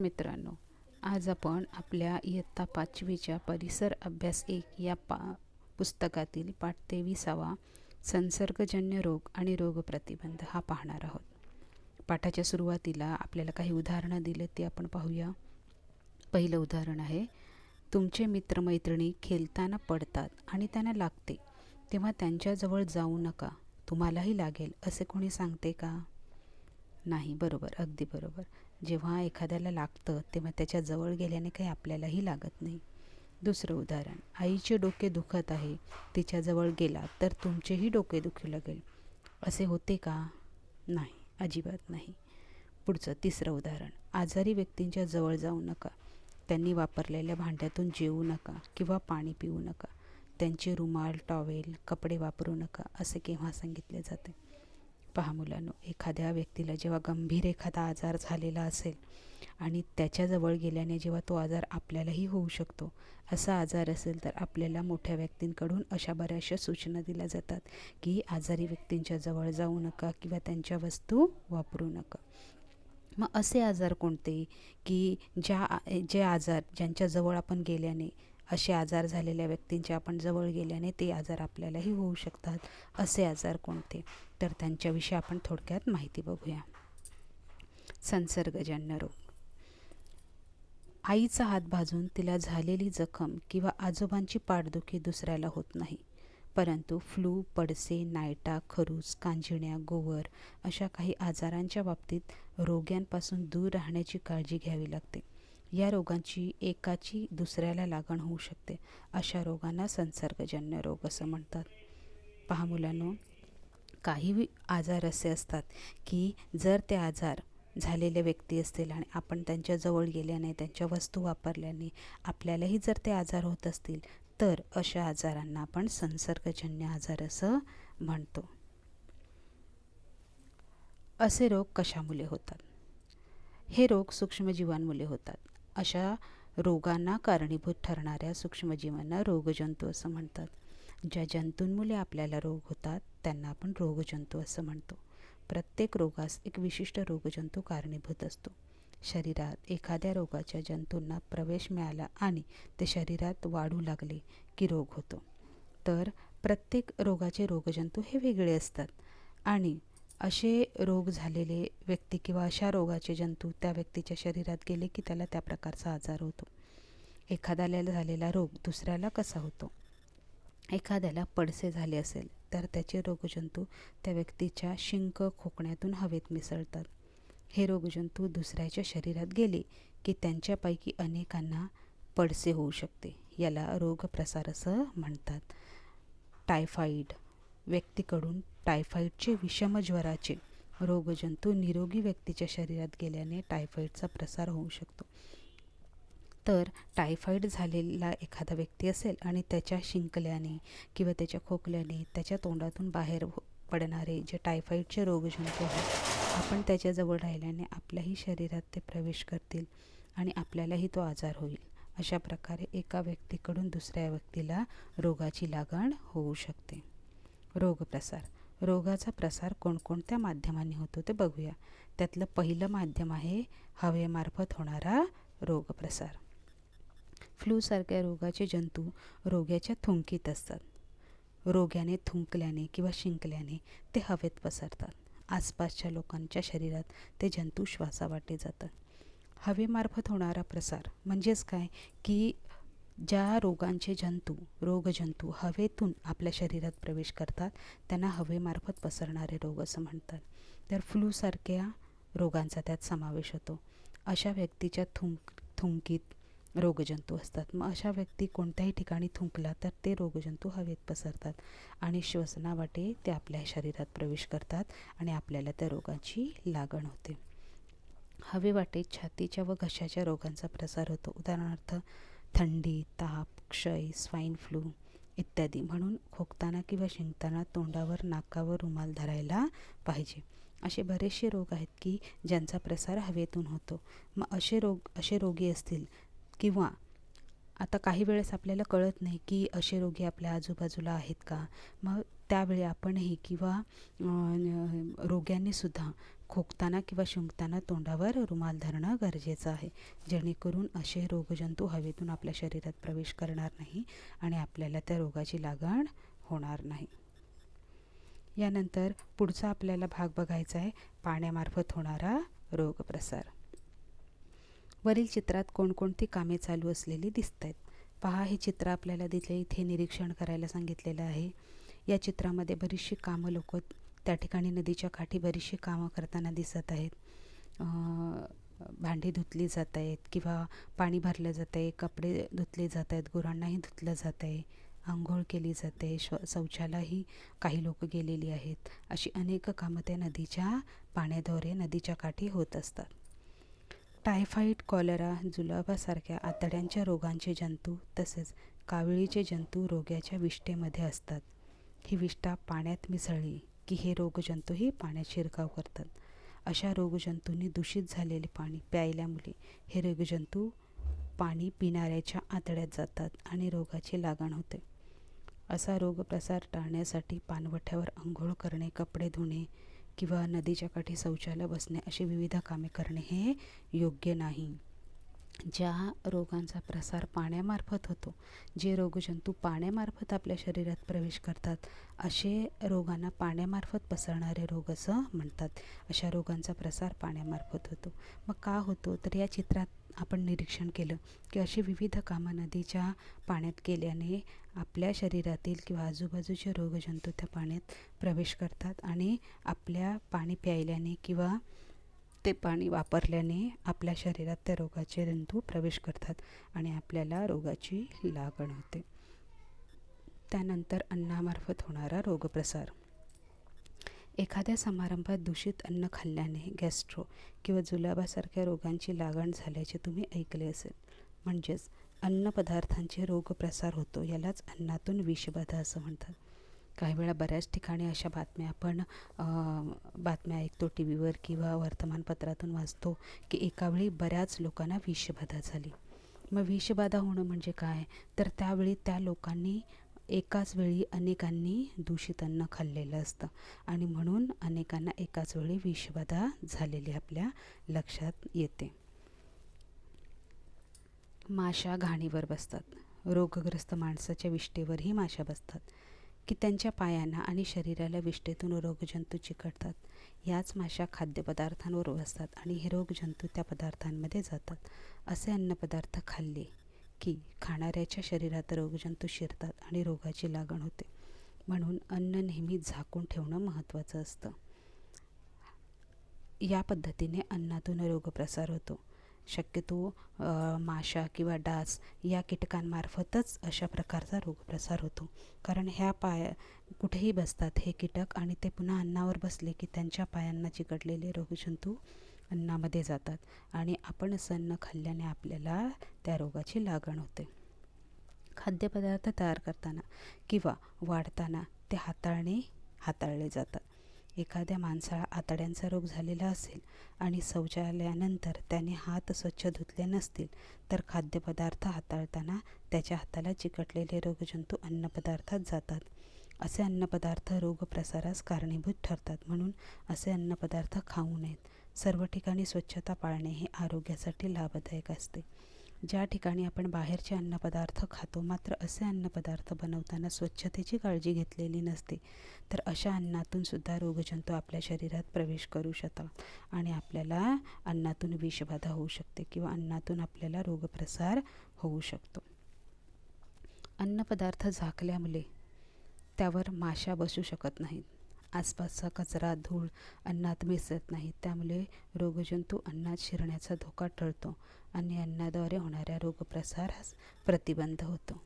मित्रांनो आज आपण आपल्या इयत्ता पाचवीच्या परिसर अभ्यास एक या पा पुस्तकातील पाठ तेविसावा संसर्गजन्य रोग आणि रोगप्रतिबंध हा पाहणार आहोत. पाठाच्या सुरुवातीला आपल्याला काही उदाहरणं दिले ते आपण पाहूया. पहिलं उदाहरण आहे तुमचे मित्रमैत्रिणी खेळताना पडतात आणि त्यांना लागते तेव्हा त्यांच्याजवळ जाऊ नका तुम्हालाही लागेल असे कोणी सांगते का? नाही बरोबर अगदी बरोबर. जेव्हा एखाद्याला लागतं तेव्हा त्याच्याजवळ गेल्याने काही आपल्यालाही लागत नाही. दुसरं उदाहरण आईचे डोके दुखत आहे तिच्याजवळ गेला तर तुमचेही डोके दुखू लागेल. असे होते का? नाही अजिबात नाही. पुढचं तिसरं उदाहरण आजारी व्यक्तींच्या जवळ जाऊ नका. त्यांनी वापरलेल्या भांड्यातून जेवू नका किंवा पाणी पिऊ नका. त्यांचे रुमाल टॉवेल कपडे वापरू नका असे केव्हा सांगितले जाते? पहा मुलांनो एखाद्या व्यक्तीला जेव्हा गंभीर एखादा आजार झालेला असेल आणि त्याच्याजवळ गेल्याने जेव्हा तो आजार आपल्यालाही होऊ शकतो असा आजार असेल तर आपल्याला मोठ्या व्यक्तींकडून अशा बऱ्याचशा सूचना दिल्या जातात की आजारी व्यक्तींच्या जवळ जाऊ नका किंवा त्यांच्या वस्तू वापरू नका. मग असे आजार कोणते की ज्या जे आजार ज्यांच्याजवळ आपण गेल्याने असे आजार झालेल्या व्यक्तींच्या आपण जवळ गेल्याने ते आजार आपल्यालाही होऊ शकतात? असे आजार कोणते? तर त्यांच्याविषयी आपण थोडक्यात माहिती बघूया. संसर्गजन्य रोग. आईचा हात भाजून तिला झालेली जखम किंवा आजोबांची पाठदुखी दुसऱ्याला होत नाही. परंतु फ्लू पडसे नायटा खरूस कांजिण्या गोवर अशा काही आजारांच्या बाबतीत रोग्यांपासून दूर राहण्याची काळजी घ्यावी लागते. या रोगांची एकाची दुसऱ्याला लागण होऊ शकते. अशा रोगांना संसर्गजन्य रोग असं म्हणतात. पहा मुलांनो काही आजार असे असतात की जर ते आजार झालेले व्यक्ती असतील आणि आपण त्यांच्याजवळ गेल्याने त्यांच्या वस्तू वापरल्याने आपल्यालाही जर ते आजार होत असतील तर अशा आजारांना आपण संसर्गजन्य आजार असं म्हणतो. असे रोग कशामुळे होतात? हे रोग सूक्ष्मजीवांमुळे होतात. अशा रोगांना कारणीभूत ठरणाऱ्या सूक्ष्मजीवांना रोगजंतू असं म्हणतात. ज्या जंतूंमुळे आपल्याला रोग होतात त्यांना आपण रोगजंतू असं म्हणतो. प्रत्येक रोगास एक विशिष्ट रोगजंतू कारणीभूत असतो. शरीरात एखाद्या रोगाच्या जंतूंना प्रवेश मिळाला आणि ते शरीरात वाढू लागले की रोग होतो. तर प्रत्येक रोगाचे रोगजंतू हे वेगळे असतात आणि असे रोग झालेले व्यक्ती किंवा अशा रोगाचे जंतू त्या व्यक्तीच्या शरीरात गेले की त्याला त्या प्रकारचा आजार होतो. एखाद्याला झालेला रोग दुसऱ्याला कसा होतो? एखाद्याला पडसे झाले असेल. तर त्याचे रोगजंतू त्या व्यक्तीच्या शिंक खोकण्यातून हवेत मिसळतात. हे रोगजंतू दुसऱ्याच्या शरीरात गेले की त्यांच्यापैकी अनेकांना पडसे होऊ शकते. याला रोगप्रसार असं म्हणतात. टायफॉईड व्यक्तीकडून टायफॉईडचे विषम ज्वराचे रोगजंतू निरोगी व्यक्तीच्या शरीरात गेल्याने टायफॉईडचा प्रसार होऊ शकतो. तर टायफॉईड झालेला एखादा व्यक्ती असेल आणि त्याच्या शिंकल्याने किंवा त्याच्या खोकल्याने त्याच्या तोंडातून बाहेर पडणारे जे टायफॉईडचे रोगजंतू आहेत आपण त्याच्याजवळ राहिल्याने आपल्याही शरीरात ते प्रवेश करतील आणि आपल्यालाही तो आजार होईल. अशा प्रकारे एका व्यक्तीकडून दुसऱ्या व्यक्तीला रोगाची लागण होऊ शकते. रोगप्रसार रोगाचा प्रसार कोणकोणत्या माध्यमांनी होतो ते बघूया. त्यातलं पहिलं माध्यम आहे हवेमार्फत होणारा रोगप्रसार फ्लूसारख्या रोगाचे जंतू रोग्याच्या थुंकीत असतात. रोग्याने थुंकल्याने किंवा शिंकल्याने ते हवेत पसरतात. आसपासच्या लोकांच्या शरीरात ते जंतू श्वासावाटे जातात. हवेमार्फत होणारा प्रसार म्हणजेच काय? की ज्या रोगांचे जंतू रोगजंतू हवेतून आपल्या शरीरात प्रवेश करतात त्यांना हवेमार्फत पसरणारे रोग असं म्हणतात. तर फ्लूसारख्या रोगांचा त्यात समावेश होतो. अशा व्यक्तीच्या थुंक थुंकीत रोगजंतू असतात. मग अशा व्यक्ती कोणत्याही ठिकाणी थुंकला तर ते रोगजंतू हवेत पसरतात आणि श्वसनावाटे ते आपल्या शरीरात प्रवेश करतात आणि आपल्याला त्या रोगाची लागण होते. हवेवाटे छातीच्या व घशाच्या रोगांचा प्रसार होतो. उदाहरणार्थ थंडी ताप क्षय स्वाईन फ्लू इत्यादी. म्हणून खोकताना किंवा शिंकताना तोंडावर नाकावर रुमाल धरायला पाहिजे. असे बरेचसे रोग आहेत की ज्यांचा प्रसार हवेतून होतो. मग असे रोग असे रोगी असतील किंवा आता काही वेळेस आपल्याला कळत नाही की असे रोगी आपल्या आजूबाजूला आहेत का? मग त्यावेळी आपणही किंवा रोग्यांनीसुद्धा खोकताना किंवा शिंकताना तोंडावर रुमाल धरणं गरजेचं आहे. जेणेकरून असे रोगजंतू हवेतून आपल्या शरीरात प्रवेश करणार नाही आणि आपल्याला त्या रोगाची लागण होणार नाही. यानंतर पुढचा आपल्याला भाग बघायचा आहे पाण्यामार्फत होणारा रोगप्रसार. वरील चित्रात कोणकोणती कामे चालू असलेली दिसत आहेत पहा हे चित्र आपल्याला तिथे इथे निरीक्षण करायला सांगितलेलं आहे. या चित्रामध्ये बरीचशी कामं लोक त्या ठिकाणी नदीच्या काठी बरीचशी कामं करताना दिसत आहेत. भांडी धुतली जात आहेत किंवा पाणी भरलं जात आहे कपडे धुतले जात आहेत गुरांनाही धुतलं जात आहे आंघोळ केली जाते श्व शौचालाही काही लोक गेलेली आहेत. अशी अनेक कामं त्या नदीच्या पाण्याद्वारे नदीच्या काठी होत असतात. टायफाईड कॉलरा जुलाबासारख्या आतड्यांच्या रोगांचे जंतू तसेच काविळीचे जंतू रोग्याच्या विष्ठेमध्ये असतात. ही विष्ठा पाण्यात मिसळली की हे रोगजंतूही पाण्यात शिरकाव करतात. अशा रोगजंतूंनी दूषित झालेले पाणी प्यायल्यामुळे हे रोगजंतू पाणी पिणाऱ्याच्या आतड्यात जातात आणि रोगाची लागण होते. असा रोगप्रसार टाळण्यासाठी पानवठ्यावर आंघोळ करणे कपडे धुणे किंवा नदीच्या काठी शौचालय बसणे अशी विविध कामे करणे हे योग्य नाही. ज्या रोगांचा प्रसार पाण्यामार्फत होतो जे रोगजंतू पाण्यामार्फत आपल्या शरीरात प्रवेश करतात असे रोगांना पाण्यामार्फत पसरणारे रोग असं म्हणतात. अशा रोगांचा प्रसार पाण्यामार्फत होतो. मग का होतो? तर या चित्रात आपण निरीक्षण केलं की अशी विविध कामं नदीच्या पाण्यात केल्याने आपल्या शरीरातील किंवा आजूबाजूचे रोगजंतू त्या पाण्यात प्रवेश करतात आणि आपल्या पाणी प्यायल्याने किंवा ते पाणी वापरल्याने आपल्या शरीरात त्या रोगाचे जंतू प्रवेश करतात आणि आपल्याला रोगाची लागण होते. त्यानंतर अन्नामार्फत होणारा रोगप्रसार. एखाद्या समारंभात दूषित अन्न खाल्ल्याने गॅस्ट्रो किंवा जुलाबासारख्या रोगांची लागण झाल्याचे तुम्ही ऐकले असेल. म्हणजेच अन्नपदार्थांचे रोगप्रसार होतो यालाच अन्नातून विषबाधा असं म्हणतात. काही वेळा बऱ्याच ठिकाणी अशा बातम्या आपण बातम्या ऐकतो टी व्हीवर किंवा वर्तमानपत्रातून वाचतो की एकावेळी बऱ्याच लोकांना विषबाधा झाली. मग विषबाधा होणं म्हणजे काय? तर त्यावेळी त्या लोकांनी एकाच वेळी अनेकांनी दूषित अन्न खाल्लेलं असतं. आणि म्हणून अनेकांना एकाच वेळी विषबाधा झालेली आपल्या लक्षात येते. माशा घाणीवर बसतात. रोगग्रस्त माणसाच्या विष्ठेवरही माशा बसतात. की त्यांच्या पायांना आणि शरीराला विष्ठेतून रोगजंतू चिकटतात. याच माशा खाद्यपदार्थांवर बसतात आणि हे रोगजंतू त्या पदार्थांमध्ये जातात. असे अन्नपदार्थ खाल्ले की खाणाऱ्याच्या शरीरात रोगजंतू शिरतात आणि रोगाची लागण होते. म्हणून अन्न नेहमी झाकून ठेवणं महत्त्वाचं असतं. या पद्धतीने अन्नातून रोगप्रसार होतो. शक्यतो माशा किंवा डास या कीटकांमार्फतच अशा प्रकारचा रोगप्रसार होतो. कारण ह्या पाया कुठेही बसतात हे कीटक आणि ते पुन्हा अन्नावर बसले की त्यांच्या पायांना चिकटलेले रोगजंतू अन्नामध्ये जातात आणि आपण सन्न खाल्ल्याने आपल्याला त्या रोगाची लागण होते. खाद्यपदार्थ तयार करताना किंवा वाढताना ते हाताळणे हाताळले जातात. एखाद्या माणसाला आतड्यांचा रोग झालेला असेल आणि शौचालयानंतर त्याने हात स्वच्छ धुतले नसतील तर खाद्यपदार्थ हाताळताना त्याच्या हाताला चिकटलेले रोगजंतू अन्नपदार्थात जातात. असे अन्नपदार्थ रोगप्रसारास कारणीभूत ठरतात म्हणून असे अन्नपदार्थ खाऊ नयेत. सर्व ठिकाणी स्वच्छता पाळणे हे आरोग्यासाठी लाभदायक असते. ज्या ठिकाणी आपण बाहेरचे अन्नपदार्थ खातो मात्र असे अन्नपदार्थ बनवताना स्वच्छतेची काळजी घेतलेली नसते तर अशा अन्नातून सुद्धा रोगजंतू आपल्या शरीरात प्रवेश करू शकतात आणि आपल्याला अन्नातून विषबाधा होऊ शकते किंवा अन्नातून आपल्याला रोगप्रसार होऊ शकतो. अन्नपदार्थ झाकल्यामुळे त्यावर माशा बसू शकत नाहीत. आसपासचा कचरा धूळ अन्नात मिसळत नाही. त्यामुळे रोगजंतू अन्नात शिरण्याचा धोका टळतो आणि अन्नाद्वारे होणाऱ्या रोगप्रसारास प्रतिबंध होतो.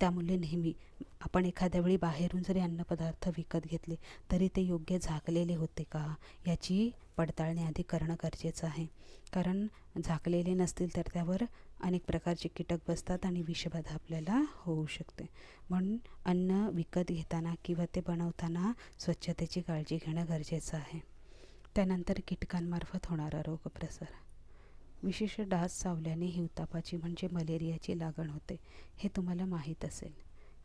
त्यामुळे नेहमी आपण एखाद्या वेळी बाहेरून जरी अन्नपदार्थ विकत घेतले तरी ते योग्य झाकलेले होते का याची पडताळणी आधी करणं गरजेचं आहे. कारण झाकलेले नसतील तर त्यावर अनेक प्रकारचे कीटक बसतात आणि विषबाधा आपल्याला होऊ शकते. म्हणून अन्न विकत घेताना किंवा ते बनवताना स्वच्छतेची काळजी घेणं गरजेचं आहे. त्यानंतर कीटकांमार्फत होणारा रोगप्रसार. विशेष डास चावल्याने हिवतापाची म्हणजे मलेरियाची लागण होते हे तुम्हाला माहीत असेल.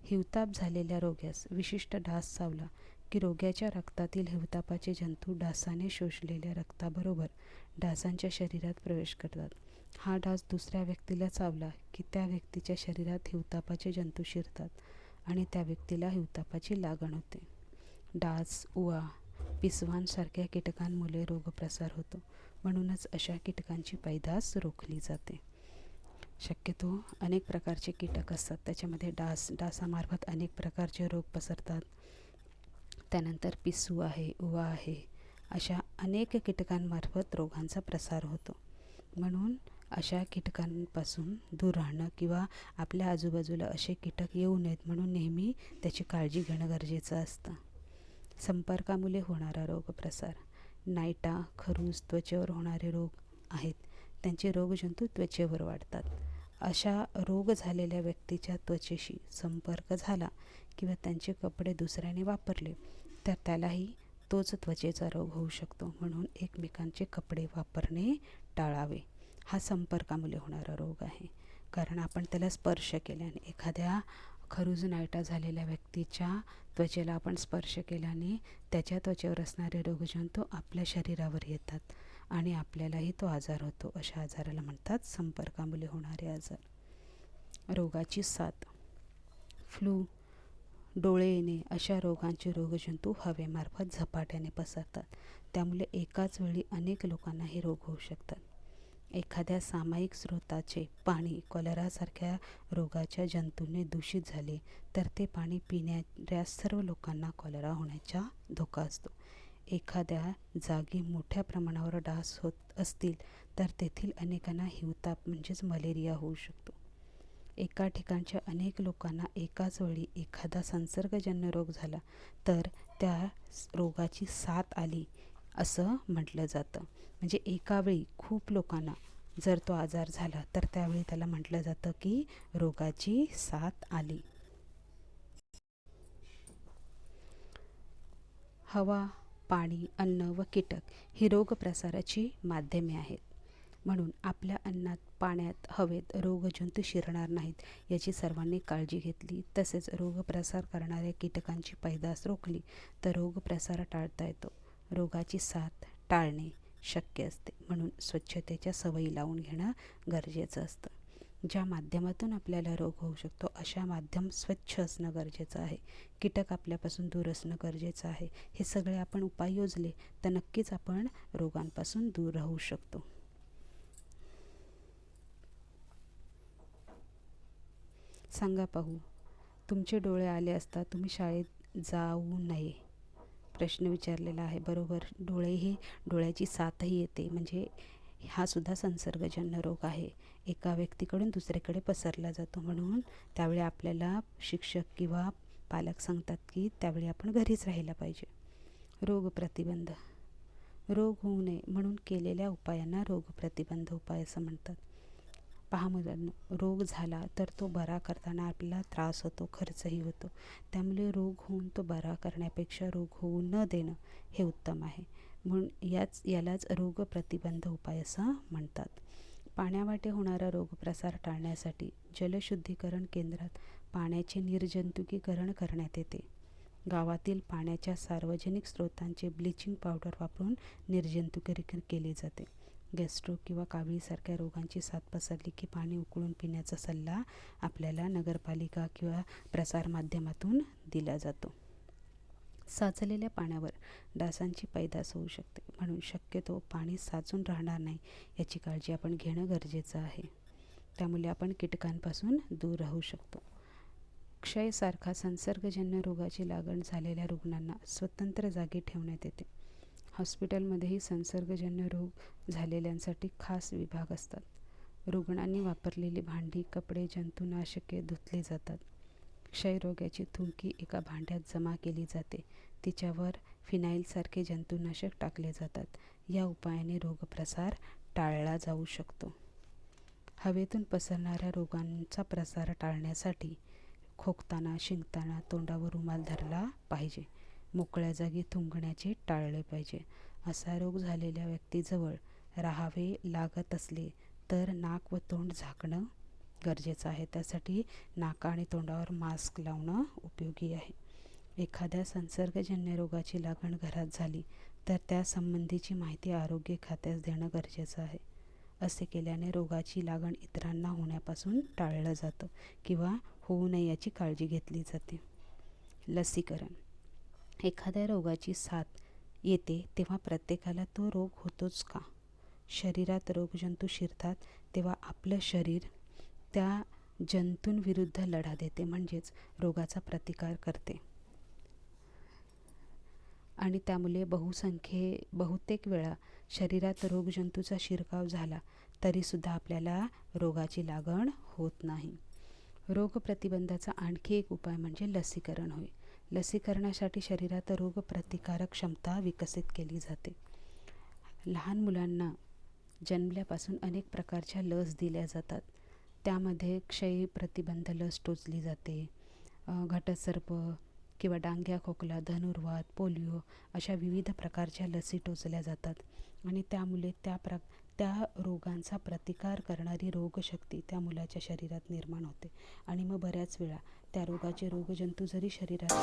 हिवताप झालेल्या रोग्यास विशिष्ट डास चावला की रोग्याच्या रक्तातील हिवतापाचे जंतू डासाने शोषलेल्या रक्ताबरोबर डासांच्या शरीरात प्रवेश करतात. हा डास दुसऱ्या व्यक्तीला चावला की त्या व्यक्तीच्या शरीरात हिवतापाचे जंतू शिरतात आणि त्या व्यक्तीला हिवतापाची लागण होते. डास उवा पिसवांसारख्या कीटकांमुळे रोगप्रसार होतो. म्हणूनच अशा कीटकांची पैदास रोखली जाते. शक्यतो अनेक प्रकारचे कीटक असतात. त्याच्यामध्ये डास डासामार्फत अनेक प्रकारचे रोग पसरतात. त्यानंतर पिसू आहे उवा आहे अशा अनेक कीटकांमार्फत रोगांचा प्रसार होतो. म्हणून अशा कीटकांपासून दूर राहणं किंवा आपल्या आजूबाजूला असे कीटक येऊ नयेत म्हणून नेहमी त्याची काळजी घेणं गरजेचं असतं. संपर्कामुळे होणारा रोगप्रसार. नायटा खरूज त्वचेवर होणारे रोग आहेत. त्यांचे रोगजंतू त्वचेवर वाढतात. अशा रोग झालेल्या व्यक्तीच्या त्वचेशी संपर्क झाला किंवा त्यांचे कपडे दुसऱ्याने वापरले तर त्यालाही तोच त्वचेचा रोग होऊ शकतो म्हणून एकमेकांचे कपडे वापरणे टाळावे. हा संपर्कामुळे होणारा रोग आहे. कारण आपण त्याला स्पर्श केल्याने एखाद्या खरूज नायटा झालेल्या व्यक्तीच्या त्वचेला आपण स्पर्श केल्याने त्याच्या त्वचेवर असणारे रोगजंतू आपल्या शरीरावर येतात आणि आपल्यालाही तो आजार होतो अशा आजाराला म्हणतात संपर्कामुळे होणारे आजार. रोगाची साथ. फ्लू डोळे येणे अशा रोगांचे रोगजंतू हवेमार्फत झपाट्याने पसरतात. त्यामुळे एकाच वेळी अनेक लोकांना हे रोग होऊ शकतात. एखाद्या सामायिक स्रोताचे पाणी कॉलरासारख्या रोगाच्या जंतूने दूषित झाले तर ते पाणी पिणाऱ्या सर्व लोकांना कॉलरा होण्याचा धोका असतो. एखाद्या जागी मोठ्या प्रमाणावर डास होत असतील तर तेथील अनेकांना हिवताप म्हणजेच मलेरिया होऊ शकतो. एका ठिकाणच्या अनेक लोकांना एकाच वेळी एखादा संसर्गजन्य रोग झाला तर त्या रोगाची साथ आली असं म्हटलं जातं. म्हणजे एकावेळी खूप लोकांना जर तो आजार झाला तर त्यावेळी त्याला म्हटलं जातं की रोगाची साथ आली. हवा पाणी अन्न व कीटक ही रोगप्रसाराची माध्यमे आहेत. म्हणून आपल्या अन्नात पाण्यात हवेत रोगजंतू शिरणार नाहीत याची सर्वांनी काळजी घेतली. तसेच रोगप्रसार करणाऱ्या कीटकांची पैदास रोखली तर रोगप्रसार टाळता येतो. रोगाची साथ टाळणे शक्य असते. म्हणून स्वच्छतेच्या सवयी लावून घेणं गरजेचं असतं. ज्या माध्यमातून आपल्याला रोग होऊ शकतो अशा माध्यम स्वच्छ असणं गरजेचं आहे. कीटक आपल्यापासून दूर असणं गरजेचं आहे. हे सगळे आपण उपाय योजले तर नक्कीच आपण रोगांपासून दूर राहू शकतो. सांगा पाहू. तुमचे डोळे आले असता तुम्ही शाळेत जाऊ नये. प्रश्न विचारलेला आहे. बरोबर डोळे हे डोळ्याची साथही येते. म्हणजे हा सुद्धा संसर्गजन्य रोग आहे. एका व्यक्तीकडून दुसरीकडे पसरला जातो म्हणून त्यावेळी आपल्याला शिक्षक किंवा पालक सांगतात की त्यावेळी आपण घरीच राहायला पाहिजे. रोग प्रतिबंध. रोग होऊ नये म्हणून केलेल्या उपायांना रोग प्रतिबंध उपाय असं म्हणतात. पहा मुलांनो रोग झाला तर तो बरा करताना आपल्याला त्रास होतो खर्चही होतो. त्यामुळे रोग होऊन तो बरा करण्यापेक्षा रोग होऊ न देणं हे उत्तम आहे. म्हणून याच यालाच रोग प्रतिबंध उपाय असं म्हणतात. पाण्यावाटे होणारा रोगप्रसार टाळण्यासाठी जलशुद्धीकरण केंद्रात पाण्याचे निर्जंतुकीकरण करण्यात येते. गावातील पाण्याच्या सार्वजनिक स्रोतांचे ब्लिचिंग पावडर वापरून निर्जंतुकीकरण केले जाते. गॅस्ट्रो किंवा कावीळीसारख्या रोगांची साथ पसरली की पाणी उकळून पिण्याचा सल्ला आपल्याला नगरपालिका किंवा प्रसारमाध्यमातून दिला जातो. साचलेल्या पाण्यावर डासांची पैदास होऊ शकते. म्हणून शक्यतो पाणी साचून राहणार नाही याची काळजी आपण घेणं गरजेचं आहे. त्यामुळे आपण कीटकांपासून दूर राहू शकतो. क्षयसारखा संसर्गजन्य रोगाची लागण झालेल्या रुग्णांना स्वतंत्र जागी ठेवण्यात येते. हॉस्पिटलमध्येही संसर्गजन्य रोग झालेल्यांसाठी खास विभाग असतात. रुग्णांनी वापरलेली भांडी कपडे जंतुनाशके धुतली जातात. क्षयरोग्याची थुंकी एका भांड्यात जमा केली जाते. तिच्यावर फिनाईलसारखे जंतुनाशक टाकले जातात. या उपायाने रोगप्रसार टाळला जाऊ शकतो. हवेतून पसरणाऱ्या रोगांचा प्रसार टाळण्यासाठी खोकताना शिंकताना तोंडावर रुमाल धरला पाहिजे. मोकळ्या जागी थुंकण्याचे टाळले पाहिजे. असा रोग झालेल्या व्यक्तीजवळ राहावे लागत असले तर नाक व तोंड झाकणं गरजेचं आहे. त्यासाठी नाका आणि तोंडावर मास्क लावणं उपयोगी आहे. एखाद्या संसर्गजन्य रोगाची लागण घरात झाली तर त्या संबंधीची माहिती आरोग्य खात्यास देणं गरजेचं आहे. असे केल्याने रोगाची लागण इतरांना होण्यापासून टाळलं जातं किंवा होऊ नये याची काळजी घेतली जाते. लसीकरण एखाद्या रोगाची साथ येते तेव्हा प्रत्येकाला तो रोग होतोच का? शरीरात रोगजंतू शिरतात तेव्हा आपलं शरीर त्या जंतूंविरुद्ध लढा देते म्हणजेच रोगाचा प्रतिकार करते. आणि त्यामुळे बहुसंख्ये बहुतेक वेळा शरीरात रोगजंतूचा शिरकाव झाला तरीसुद्धा आपल्याला रोगाची लागण होत नाही. रोगप्रतिबंधाचा आणखी एक उपाय म्हणजे लसीकरण होय. लसीकरणासाठी शरीरात रोगप्रतिकारक क्षमता विकसित केली जाते. लहान मुलांना जन्मल्यापासून अनेक प्रकारच्या लस दिल्या जातात. त्यामध्ये क्षय प्रतिबंध लस टोचली जाते. घटसर्प किंवा डांग्या खोकला धनुर्वात पोलिओ अशा विविध प्रकारच्या लसी टोचल्या जातात. आणि त्यामुळे त्या प्र त्या रोगांचा प्रतिकार करणारी रोगशक्ती त्या मुलाच्या शरीरात निर्माण होते. आणि मग बऱ्याच वेळा त्या रोगाचे रोगजंतू जरी शरीरात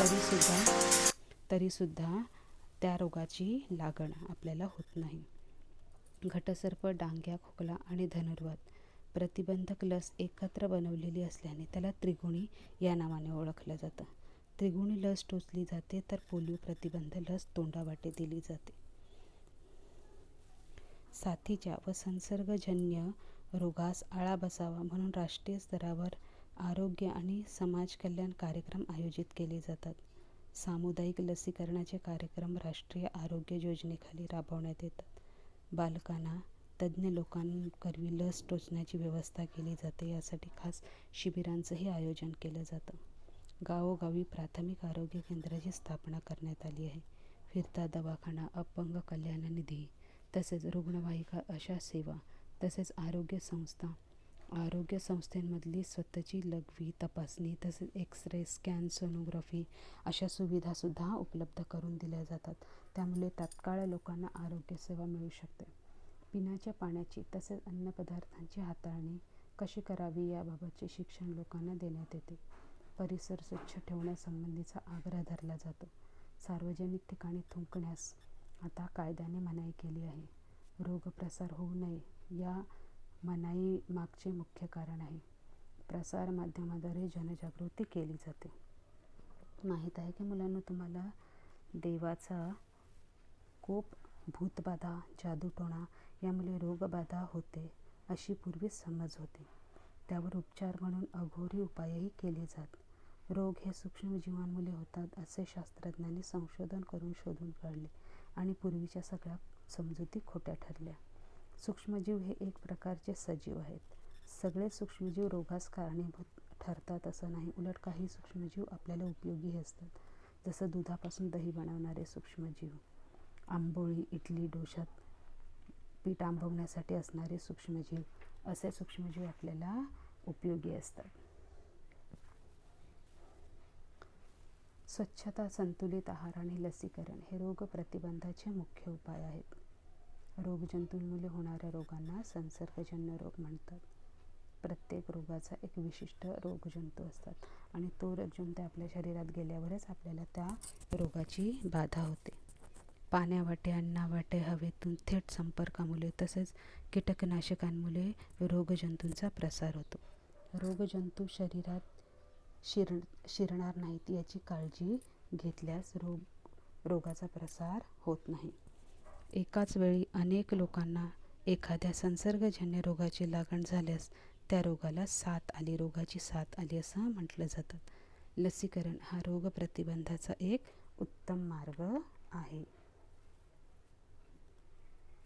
तरीसुद्धा तरीसुद्धा त्या रोगाची लागण आपल्याला होत नाही. घटसर्प डांग्या खोकला आणि धनुर्वात प्रतिबंधक लस एकत्र बनवलेली असल्याने त्याला त्रिगुणी या नावाने ओळखलं जातं. त्रिगुणी लस टोचली जाते तर पोलिओ प्रतिबंध लस तोंडावाटे दिली जाते. साथीच्या व संसर्गजन्य रोगास आळा बसावा म्हणून राष्ट्रीय स्तरावर आरोग्य आणि समाज कल्याण कार्यक्रम आयोजित केले जातात. सामुदायिक लसीकरणाचे कार्यक्रम राष्ट्रीय आरोग्य योजनेखाली राबवण्यात येतात. बालकांना तज्ज्ञ लोकांकरवी लस टोचण्याची व्यवस्था केली जाते यासाठी खास शिबिरांचंही आयोजन केलं जातं. गावोगावी प्राथमिक आरोग्य केंद्राची स्थापना करण्यात आली आहे. फिरता दवाखाना अपंग कल्याण निधी तसेच रुग्णवाहिका अशा सेवा तसेच आरोग्य संस्था आरोग्य संस्थेमधली स्वतःची लघवी तपासणी तसेच एक्स रे स्कॅन सोनोग्राफी अशा सुविधासुद्धा उपलब्ध करून दिल्या जातात. त्यामुळे तात्काळ लोकांना आरोग्यसेवा मिळू शकते. पिण्याच्या पाण्याची तसेच अन्नपदार्थांची हाताळणी कशी करावी याबाबतचे शिक्षण लोकांना देण्यात येते. परिसर स्वच्छ ठेवण्यासंबंधीचा आग्रह धरला जातो. सार्वजनिक ठिकाणी थुंकण्यास आता कायद्याने मनाई केली आहे. रोग प्रसार होऊ नये या मनाई मागचे मुख्य कारण आहे. प्रसार माध्यमाद्वारे जनजागृती केली जाते. माहीत आहे की मुलांना तुम्हाला देवाचा कोप भूतबाधा जादूटोणा यामुळे रोगबाधा होते अशी पूर्वी समज होती. त्यावर उपचार म्हणून अघोरी उपायही केले जात. रोग हे सूक्ष्मजीवांमुळे होतात असे शास्त्रज्ञांनी संशोधन करून शोधून काढले. आणि पूर्वीच्या सगळ्या समजुती खोट्या ठरल्या. सूक्ष्मजीव हे एक प्रकारचे सजीव आहेत. सगळे सूक्ष्मजीव रोगास कारणीभूत ठरतात असं नाही उलट काही सूक्ष्मजीव आपल्याला उपयोगी असतात जसं दुधापासून दही बनवणारे सूक्ष्मजीव. आंबोळी इडली डोशात पीठ आंबवण्यासाठी असणारे सूक्ष्मजीव. असे सूक्ष्मजीव आपल्याला उपयोगी असतात. स्वच्छता संतुलित आहार आणि लसीकरण हे रोग प्रतिबंधाचे मुख्य उपाय आहेत. रोगजंतूंमुळे होणाऱ्या रोगांना संसर्गजन्य रोग म्हणतात. प्रत्येक रोगाचा एक विशिष्ट रोगजंतू असतात आणि तो रोगजंतू आपल्या शरीरात गेल्यावरच आपल्याला त्या रोगाची बाधा होते. पाण्यावाटे अन्नावाटे हवेतून थेट संपर्कामुळे तसेच कीटकनाशकांमुळे रोगजंतूंचा प्रसार होतो. रोगजंतू शरीरात शिर शिरणार नाहीत याची काळजी घेतल्यास रोग रोगाचा प्रसार होत नाही. एकाच वेळी अनेक लोकांना एखाद्या संसर्गजन्य रोगाची लागण झाल्यास त्या रोगाला साथ आली रोगाची साथ आली असं म्हटलं जातं. लसीकरण हा रोगप्रतिबंधाचा एक उत्तम मार्ग आहे.